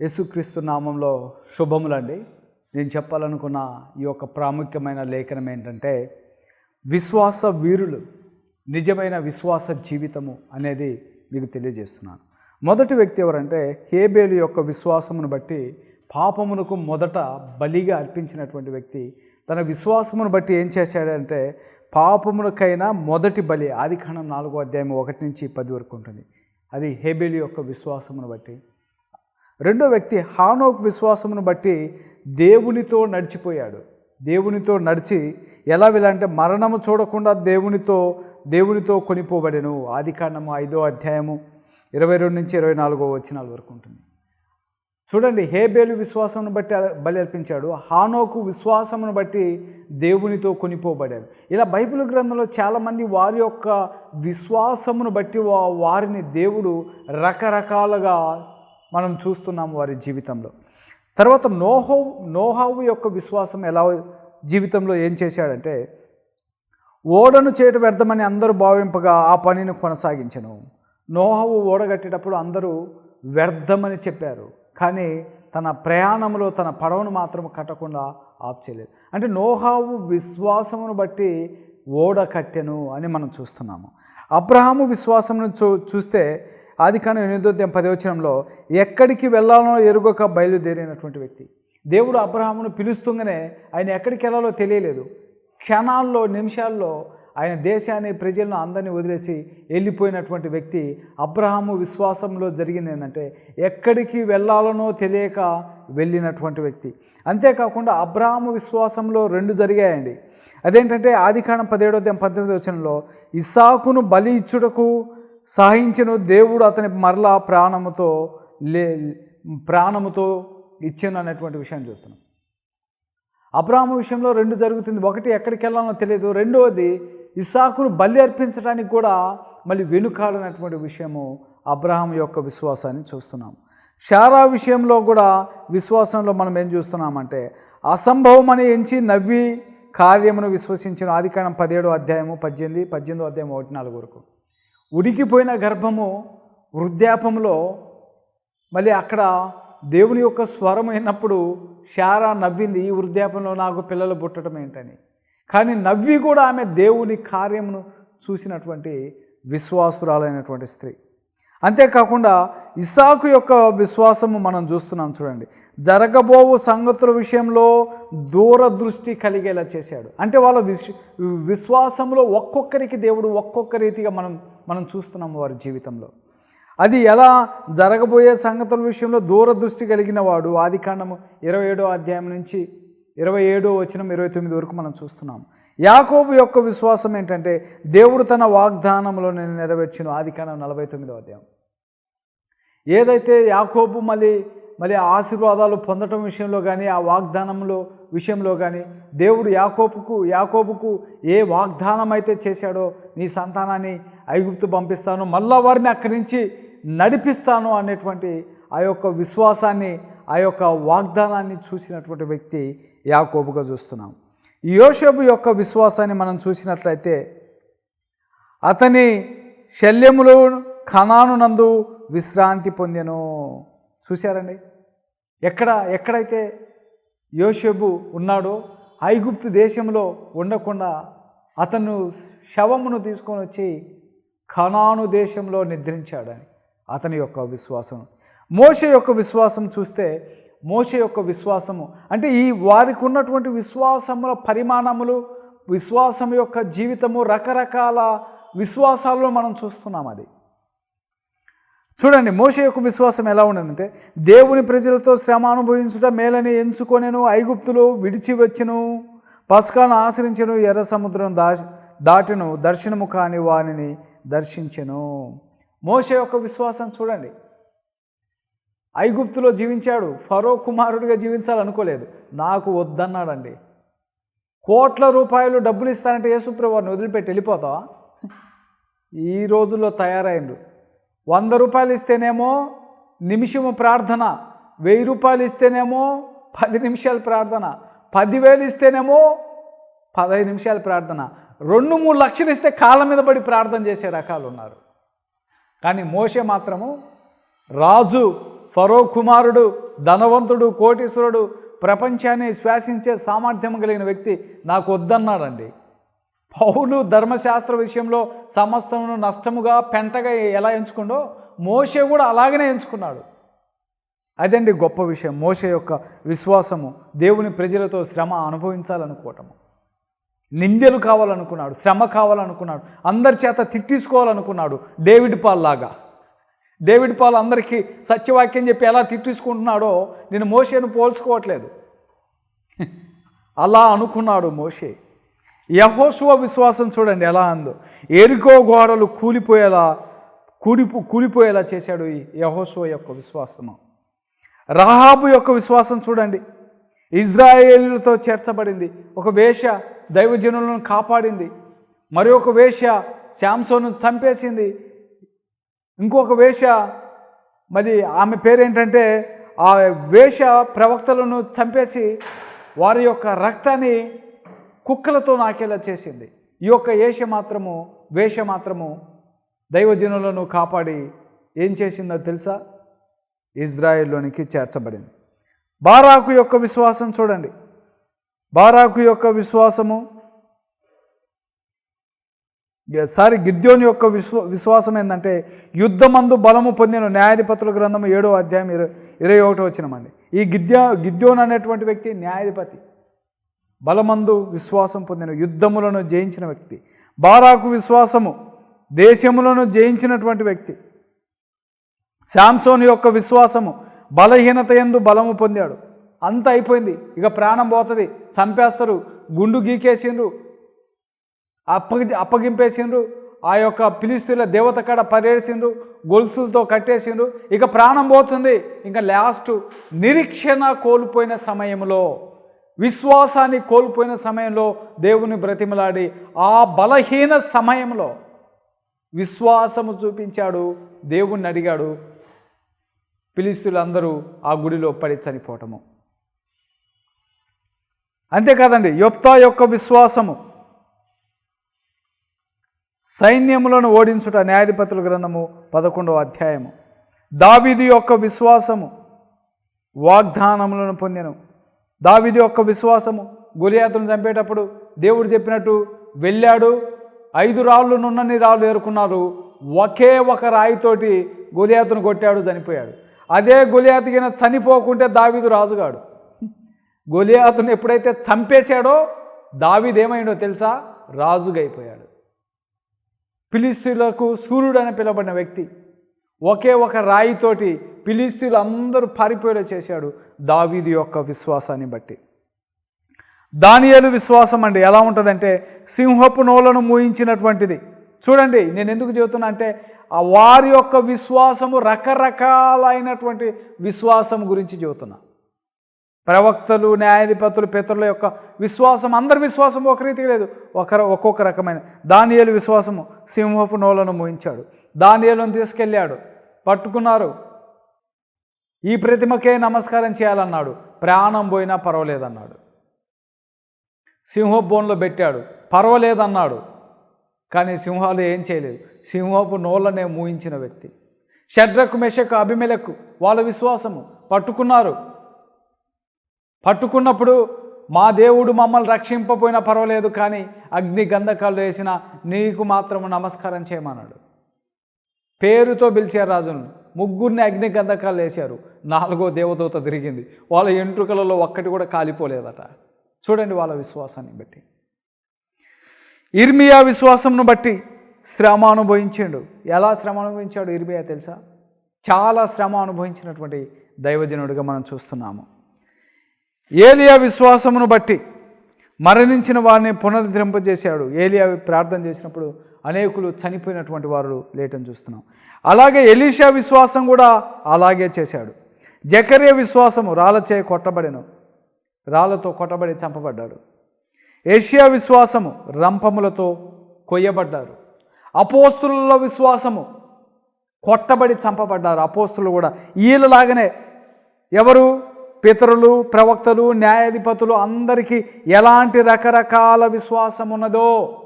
యేసుక్రీస్తు నామంలో శుభములండి. నేను చెప్పాలనుకున్న ఈ యొక్క ప్రాముఖ్యమైన లేఖనం ఏంటంటే విశ్వాస వీరులు నిజమైన విశ్వాస జీవితము అనేది మీకు తెలియజేస్తున్నాను. మొదటి వ్యక్తి ఎవరంటే హేబేలు యొక్క విశ్వాసమును బట్టి పాపమునకు మొదట బలిగా అర్పించినటువంటి వ్యక్తి. తన విశ్వాసమును బట్టి ఏం చేశాడంటే పాపమునకైనా మొదటి బలి ఆదికాండం నాలుగో అధ్యాయం ఒకటి నుంచి పది వరకు ఉంటుంది. అది హేబేలు యొక్క విశ్వాసమును బట్టి. రెండో వ్యక్తి హానోక్ విశ్వాసమును బట్టి దేవునితో నడిచిపోయాడు. దేవునితో నడిచి ఎలా వెళ్ళాలంటే మరణము చూడకుండా దేవునితో దేవునితో కొనిపోబడెను. ఆదికాండము ఐదో అధ్యాయము ఇరవై రెండు నుంచి ఇరవై నాలుగో వచనాల వరకు ఉంటుంది. చూడండి హేబేలు విశ్వాసమును బట్టి బలి అర్పించాడు. హానోకు విశ్వాసమును బట్టి దేవునితో కొనిపోబడాడు. ఇలా బైబిల్ గ్రంథంలో చాలామంది వారి యొక్క విశ్వాసమును బట్టి వా- వారిని దేవుడు రకరకాలుగా మనం చూస్తున్నాము వారి జీవితంలో. తర్వాత నోహో నోహావు యొక్క విశ్వాసం ఎలా జీవితంలో ఏం చేశాడంటే ఓడను చేయటం వ్యర్థమని అందరూ భావింపగా ఆ పనిని కొనసాగించను. నోహవు ఓడగట్టేటప్పుడు అందరూ వ్యర్థమని చెప్పారు. కానీ తన ప్రయాణంలో తన పడవను మాత్రం కట్టకుండా ఆఫ్ చేయలేదు అంటే నోహావు విశ్వాసమును బట్టి ఓడ కట్టెను అని మనం చూస్తున్నాము. అబ్రహాము విశ్వాసమును చూ చూస్తే ఆది ఎనిమిదో అధ్యాయం పదవచనంలో ఎక్కడికి వెళ్ళాలో ఎరుగక బయలుదేరినటువంటి వ్యక్తి. దేవుడు అబ్రహామును పిలుస్తుంగానే ఆయన ఎక్కడికి వెళ్ళాలో తెలియలేదు. క్షణాల్లో నిమిషాల్లో ఆయన దేశాన్ని ప్రజలను అందరినీ వదిలేసి వెళ్ళిపోయినటువంటి వ్యక్తి అబ్రహాము విశ్వాసంలో జరిగింది ఏంటంటే ఎక్కడికి వెళ్ళాలనో తెలియక వెళ్ళినటువంటి వ్యక్తి. అంతేకాకుండా అబ్రహాము విశ్వాసంలో రెండు జరిగాయండి. అదేంటంటే ఆదికాండం పదిహేడో అధ్యాయం పంతొమ్మిది వచనంలో ఇస్సాకును బలి ఇచ్చుటకు సహించిన. దేవుడు అతని మరలా ప్రాణముతో లే ప్రాణముతో ఇచ్చాను అనేటువంటి విషయాన్ని చూస్తున్నాం. అబ్రాహ్మ విషయంలో రెండు జరుగుతుంది. ఒకటి ఎక్కడికి వెళ్ళాలో తెలియదు. రెండవది ఇసాకును బలి అర్పించడానికి కూడా మళ్ళీ వెనుకాడనటువంటి విషయము అబ్రహాం యొక్క విశ్వాసాన్ని చూస్తున్నాం. షారా విషయంలో కూడా విశ్వాసంలో మనం ఏం చూస్తున్నామంటే అసంభవం అని ఎంచి నవ్వి కార్యమును విశ్వసించిన ఆదికాండం పదిహేడు అధ్యాయము పద్దెనిమిది పద్దెనిమిదో అధ్యాయం ఒకటి నాలుగు వరకు. ఉడికిపోయిన గర్భము వృద్ధాపంలో మళ్ళీ అక్కడ దేవుని యొక్క స్వరం అయినప్పుడు శారా నవ్వింది ఈ వృద్ధాపంలో నాకు పిల్లలు పుట్టడం ఏంటని. కానీ నవ్వి కూడా ఆమె దేవుని కార్యమును చూసినటువంటి విశ్వాసురాలైనటువంటి స్త్రీ. అంతేకాకుండా ఇసాకు యొక్క విశ్వాసము మనం చూస్తున్నాం చూడండి. జరగబోవు సంగతుల విషయంలో దూరదృష్టి కలిగేలా చేశాడు. అంటే వాళ్ళ విశ్వాసంలో ఒక్కొక్కరికి దేవుడు ఒక్కొక్క రీతిగా మనం మనం చూస్తున్నాము వారి జీవితంలో. అది ఎలా జరగబోయే సంగతుల విషయంలో దూరదృష్టి కలిగిన వాడు ఆదికాండము ఇరవై ఏడో అధ్యాయం నుంచి ఇరవై ఏడో వచనం ఇరవై తొమ్మిది వరకు మనం చూస్తున్నాం. యాకోబు యొక్క విశ్వాసం ఏంటంటే దేవుడు తన వాగ్దానంలో నేను నెరవేర్చిన. ఆదికాండం నలభై తొమ్మిదో అధ్యాయం. ఏదైతే యాకోబు మళ్ళీ మళ్ళీ ఆశీర్వాదాలు పొందటం విషయంలో కానీ ఆ వాగ్దానంలో విషయంలో కానీ దేవుడు యాకోబుకు యాకోబుకు ఏ వాగ్దానం అయితే చేశాడో నీ సంతానాన్ని ఐగుప్తు పంపిస్తాను మళ్ళా వారిని అక్కడి నుంచి నడిపిస్తాను అనేటువంటి ఆ యొక్క విశ్వాసాన్ని ఆ యొక్క వాగ్దానాన్ని చూసినటువంటి వ్యక్తి యాకోబుగా చూస్తున్నాం. యోషబు యొక్క విశ్వాసాన్ని మనం చూసినట్లయితే అతని శల్యములు ఖనాను నందు విశ్రాంతి పొందెను. చూశారండి? ఎక్కడ ఎక్కడైతే యోషబు ఉన్నాడో ఐగుప్తు దేశంలో ఉండకుండా అతను శవమును తీసుకొని వచ్చి ఖనాను దేశంలో నిద్రించాడని అతని యొక్క విశ్వాసం. మోష యొక్క విశ్వాసం చూస్తే మోష యొక్క విశ్వాసము అంటే ఈ వారికి ఉన్నటువంటి విశ్వాసముల పరిమాణములు విశ్వాసం యొక్క జీవితము రకరకాల విశ్వాసాల్లో మనం చూస్తున్నాం అది. చూడండి మోష యొక్క విశ్వాసం ఎలా ఉండదంటే దేవుని ప్రజలతో శ్రమ అనుభవించుట మేలని ఎంచుకొనేను ఐగుప్తులు విడిచి వచ్చెను పస్కాను ఆశ్రయించెను ఎర్ర సముద్రం దా దాటిను దర్శనము కాని వారిని దర్శించెను. మోష యొక్క విశ్వాసం చూడండి. ఐగుప్తులో జీవించాడు. ఫరో కుమారుడిగా జీవించాలనుకోలేదు. నాకు వద్దన్నాడండి. కోట్ల రూపాయలు డబ్బులు ఇస్తానంటే యేసుప్రభుని వదిలిపెట్టి వెళ్ళిపోతావా? ఈ రోజుల్లో తయారైండు వంద రూపాయలు ఇస్తేనేమో నిమిషము ప్రార్థన. వెయ్యి రూపాయలు ఇస్తేనేమో పది నిమిషాలు ప్రార్థన. పదివేలు ఇస్తేనేమో పదహైదు నిమిషాలు ప్రార్థన. రెండు మూడు లక్షలు ఇస్తే కాళ్ళ మీద పడి ప్రార్థన చేసే రకాలు ఉన్నారు. కానీ మోషే మాత్రము రాజు ఫరో కుమారుడు ధనవంతుడు కోటీశ్వరుడు ప్రపంచాన్ని శ్వాసించే సామర్థ్యం కలిగిన వ్యక్తి నాకు వద్దన్నాడండి. పౌలు ధర్మశాస్త్ర విషయంలో సమస్తమును నష్టముగా పెంటగా ఎలా ఎంచుకుండో మోషే కూడా అలాగనే ఎంచుకున్నాడు. అదండి గొప్ప విషయం. మోషే యొక్క విశ్వాసము దేవుని ప్రజలతో శ్రమ అనుభవించాలనుకోవటము. నిందెలు కావాలనుకున్నాడు శ్రమ కావాలనుకున్నాడు అందరి చేత తిట్టించుకోవాలనుకున్నాడు డేవిడ్ పాల్ లాగా. డేవిడ్ పాల్ అందరికీ సత్యవాక్యం చెప్పి ఎలా తిట్టించుకుంటున్నాడో నేను మోషేను పోల్చుకోవట్లేదు. అలా అనుకున్నాడు మోషే. యహోశువ విశ్వాసం చూడండి ఎలా అందో. ఎరుకో గోడలు కూలిపోయేలా కూలిపో కూలిపోయేలా చేశాడు ఈ యహోశువ యొక్క విశ్వాసము. రహాబు యొక్క విశ్వాసం చూడండి. ఇజ్రాయేలీలతో చేర్చబడింది. ఒక వేష దైవజనులను కాపాడింది. మరి ఒక వేష శాంసోను చంపేసింది. ఇంకొక వేష మరి ఆమె పేరేంటంటే ఆ వేష ప్రవక్తలను చంపేసి వారి యొక్క రక్తాన్ని కుక్కలతో నాకేలా చేసింది. ఈ యొక్క ఏష మాత్రము వేష మాత్రము దైవజనులను కాపాడి ఏం చేసిందో తెలుసా? ఇజ్రాయెల్లోనికి చేర్చబడింది. బారాకు యొక్క విశ్వాసం చూడండి. బారాకు యొక్క విశ్వాసము సారి గిద్యోని యొక్క విశ్వ విశ్వాసం ఏంటంటే యుద్ధమందు బలము పొందిన న్యాయాధిపతుల గ్రంథం ఏడో అధ్యాయం ఇరవై ఇరవై ఒకటో వచ్చినమండి ఈ గిద్యో గిద్యోన్ అనేటువంటి వ్యక్తి న్యాయాధిపతి. బలమందు విశ్వాసం పొందిన యుద్ధములను జయించిన వ్యక్తి. బారాకు విశ్వాసము దేశములను జయించినటువంటి వ్యక్తి. శాంసోన్ యొక్క విశ్వాసము బలహీనత ఎందు బలము పొందాడు. అంత అయిపోయింది. ఇక ప్రాణం పోతుంది. చంపేస్తారు. గుండు గీకేసిండ్రు. అప్పగి అప్పగింపేసిండ్రు. ఆ యొక్క పిలిస్తుల దేవత కాడ పరేసిండ్రు గొలుసులతో కట్టేసిండ్రు. ఇక ప్రాణం పోతుంది. ఇంకా లాస్ట్ నిరీక్షణ కోల్పోయిన సమయంలో విశ్వాసాన్ని కోల్పోయిన సమయంలో దేవుని బ్రతిమలాడి ఆ బలహీన సమయంలో విశ్వాసము చూపించాడు. దేవుణ్ణి అడిగాడు. పిలిస్తులందరూ ఆ గుడిలో పడి చనిపోవటము. అంతేకాదండి యొప్తా యొక్క విశ్వాసము. సైన్యములను ఓడించుట న్యాయాధిపతుల గ్రంథము పదకొండవ అధ్యాయము. దావిది యొక్క విశ్వాసము వాగ్దానములను పొందెను. దావిది యొక్క విశ్వాసము గొలియాతును చంపేటప్పుడు దేవుడు చెప్పినట్టు వెళ్ళాడు ఐదు రాళ్ళు నున్నని రాళ్ళు ఏరుకున్నారు ఒకే ఒక రాయితోటి గొలియాతును కొట్టాడు చనిపోయాడు. అదే గొలియాతుకిన చనిపోకుంటే దావీదు రాజుగాడు. గొలియాతును ఎప్పుడైతే చంపేశాడో దావీదు తెలుసా? రాజుగైపోయాడు. పిలిస్తీలకు సూర్యుడు అని పిలబడిన వ్యక్తి. ఒకే ఒక రాయితోటి పిలిస్తీలు అందరూ పారిపోయేలా చేశాడు దావీది యొక్క విశ్వాసాన్ని బట్టి. దానియలు విశ్వాసం అండి ఎలా ఉంటుందంటే సింహపు నోలను మూయించినటువంటిది. చూడండి నేను ఎందుకు చెబుతున్నా అంటే ఆ వారి యొక్క విశ్వాసము రకరకాలైనటువంటి విశ్వాసం గురించి చెబుతున్నా. ప్రవక్తలు న్యాయాధిపతులు పితరుల యొక్క విశ్వాసం అందరి విశ్వాసం ఒక రీతికి లేదు. ఒకరు ఒక్కొక్క రకమైన. దానియలు విశ్వాసము సింహపు నోలను మోయించాడు. దానియలను తీసుకెళ్ళాడు. పట్టుకున్నారు. ఈ ప్రతిమకే నమస్కారం చేయాలన్నాడు. ప్రాణం పోయినా పర్వాలేదన్నాడు. సింహపు బోన్లో పెట్టాడు. పర్వాలేదన్నాడు. కానీ సింహాలు ఏం చేయలేదు. సింహపు నోళ్ళనే మూయించిన వ్యక్తి. షడ్రకు మెషకు అభిమెలకు వాళ్ళ విశ్వాసము. పట్టుకున్నారు. పట్టుకున్నప్పుడు మా దేవుడు మమ్మల్ని రక్షింపపోయినా పర్వాలేదు కానీ అగ్ని గంధకాలు వేసిన నీకు మాత్రము నమస్కారం చేయమన్నాడు. పేరుతో పిలిచారు రాజును ముగ్గురిని అగ్ని గంధకాలు వేశారు. నాలుగో దేవదూత తిరిగింది. వాళ్ళ ఎంట్రుకలలో ఒక్కటి కూడా కాలిపోలేదట. చూడండి వాళ్ళ విశ్వాసాన్ని బట్టి. ఇర్మియా విశ్వాసంను బట్టి శ్రమ అనుభవించాడు. ఎలా శ్రమ అనుభవించాడు ఇర్మియా తెలుసా? చాలా శ్రమ అనుభవించినటువంటి దైవజనుడిగా మనం చూస్తున్నాము. ఏలియా విశ్వాసమును బట్టి మరణించిన వారిని పునరుద్ధరింపజేశాడు. ఏలియా ప్రార్థన చేసినప్పుడు అనేకులు చనిపోయినటువంటి వారు లేటని చూస్తున్నాం. అలాగే ఎలీషా విశ్వాసం కూడా అలాగే చేశాడు. జకర్య విశ్వాసము రాళ్ళచే కొట్టబడెను. రాళ్ళతో కొట్టబడి చంపబడ్డాడు. ఏషియా విశ్వాసము రంపములతో కొయ్యబడ్డారు. అపోస్తుల విశ్వాసము కొట్టబడి చంపబడ్డారు. అపోస్తులు కూడా వీళ్ళలాగానే ఎవరు? పితరులు ప్రవక్తలు న్యాయాధిపతులు అందరికీ ఎలాంటి రకరకాల విశ్వాసం ఉన్నదో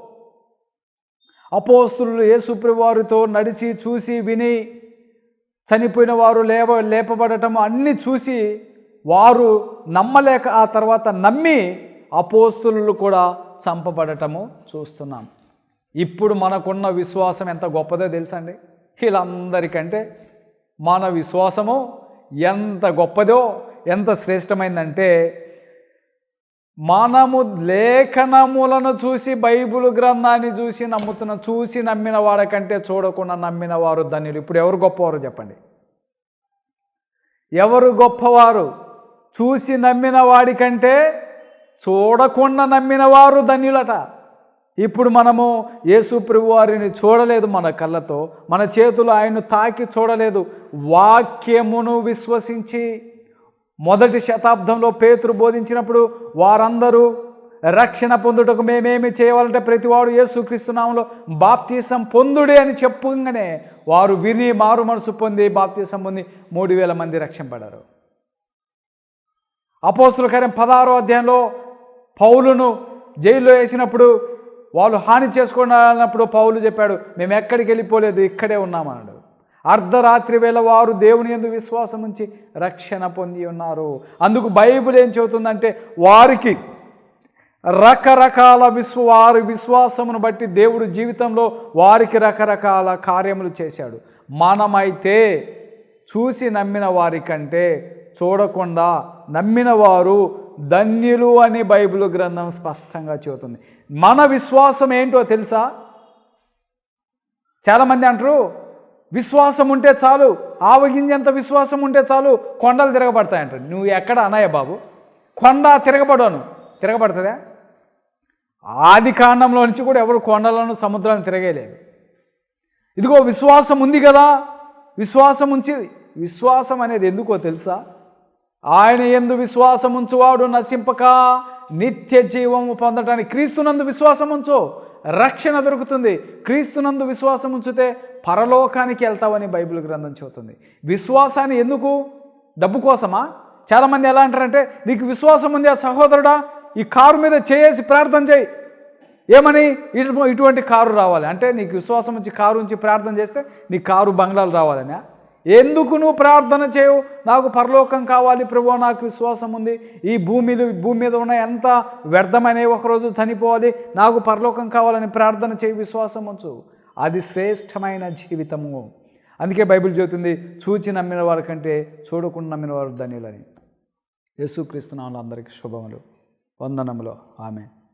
అపోస్తులు యేసుప్రవారితో నడిచి చూసి విని చనిపోయిన వారు లేవ లేపబడటం అన్నీ చూసి వారు నమ్మలేక ఆ తర్వాత నమ్మి అపోస్తులు కూడా చంపబడటము చూస్తున్నాం. ఇప్పుడు మనకున్న విశ్వాసం ఎంత గొప్పదో తెలుసండి? వీళ్ళందరికంటే మన విశ్వాసము ఎంత గొప్పదో ఎంత శ్రేష్టమైందంటే మనము లేఖనములను చూసి బైబిల్ గ్రంథాన్ని చూసి నమ్ముతున్న చూసి నమ్మిన వాడకంటే చూడకుండా నమ్మిన వారు ధన్యులు. ఇప్పుడు ఎవరు గొప్పవారు చెప్పండి? ఎవరు గొప్పవారు? చూసి నమ్మిన వాడికంటే చూడకుండా నమ్మిన వారు ధన్యులట. ఇప్పుడు మనము యేసు ప్రభు వారిని చూడలేదు మన కళ్ళతో మన చేతులు ఆయన్ను తాకి చూడలేదు. వాక్యమును విశ్వసించి మొదటి శతాబ్దంలో పేతురు బోధించినప్పుడు వారందరూ రక్షణ పొందుటకు మేమేమి చేయాలంటే ప్రతివాడు యేసుక్రీస్తునామంలో బాప్తీసం పొందుడే అని చెప్పగానే వారు విని మారు మనసు పొంది బాప్తీసం పొంది మూడు వేల మంది రక్షింపడారు అపోస్తుల కార్యం పదహారో అధ్యాయంలో పౌలును జైల్లో వేసినప్పుడు వాళ్ళు హాని చేసుకోవాలన్నప్పుడు పౌలు చెప్పాడు మేము ఎక్కడికి వెళ్ళిపోలేదు ఇక్కడే ఉన్నామన్నాడు అర్ధరాత్రి వేళ వారు దేవుని ఎందు విశ్వాసం ఉంచి రక్షణ పొంది ఉన్నారు. అందుకు బైబిల్ ఏం చెబుతుందంటే వారికి రకరకాల విశ్వ వారి విశ్వాసమును బట్టి దేవుడు జీవితంలో వారికి రకరకాల కార్యములు చేశాడు. మనమైతే చూసి నమ్మిన వారికంటే చూడకుండా నమ్మిన వారు ధన్యులు అని బైబిల్ గ్రంథం స్పష్టంగా చెబుతుంది. మన విశ్వాసం ఏంటో తెలుసా? చాలామంది అంటారు విశ్వాసం ఉంటే చాలు ఆవగింజంత విశ్వాసం ఉంటే చాలు కొండలు తిరగబడతాయంట. నువ్వు ఎక్కడ అనాయ బాబు? కొండ తిరగబడను. తిరగబడుతుందా? ఆది కాండంలో నుంచి కూడా ఎవరు కొండలను సముద్రాన్ని తిరగలేదు ఇదిగో విశ్వాసం ఉంది కదా. విశ్వాసం ఉంచి విశ్వాసం అనేది ఎందుకో తెలుసా? ఆయన ఎందు విశ్వాసం ఉంచువాడు నశింపక నిత్య జీవము పొందటానికి క్రీస్తునందు విశ్వాసం ఉంచు రక్షణ దొరుకుతుంది. క్రీస్తునందు విశ్వాసం ఉంచితే పరలోకానికి వెళ్తావని బైబిల్ గ్రంథం చెబుతుంది. విశ్వాసాన్ని ఎందుకు? డబ్బు కోసమా? చాలామంది ఎలా అంటారంటే నీకు విశ్వాసం ఉంది ఆ సహోదరుడా? ఈ కారు మీద చేసి ప్రార్థన చేయి. ఏమని? ఇటు ఇటువంటి కారు రావాలి. అంటే నీకు విశ్వాసం వచ్చి కారు ఉంచి ప్రార్థన చేస్తే నీ కారు బంగ్లాలు రావాలనా? ఎందుకు నువ్వు ప్రార్థన చేయవు? నాకు పరలోకం కావాలి ప్రభు నాకు విశ్వాసం ఉంది. ఈ భూమిలో భూమి మీద ఉన్న ఎంత వ్యర్థమనే ఒకరోజు చనిపోవాలి. నాకు పరలోకం కావాలని ప్రార్థన చేయి విశ్వాసం ఉంచు. అది శ్రేష్టమైన జీవితము. అందుకే బైబిల్ చెబుతుంది చూచి నమ్మిన వారి కంటే చూడకుండా నమ్మిన వారు ధన్యులని. యేసుక్రీస్తునామలు అందరికీ శుభములు. వందనములు. ఆమె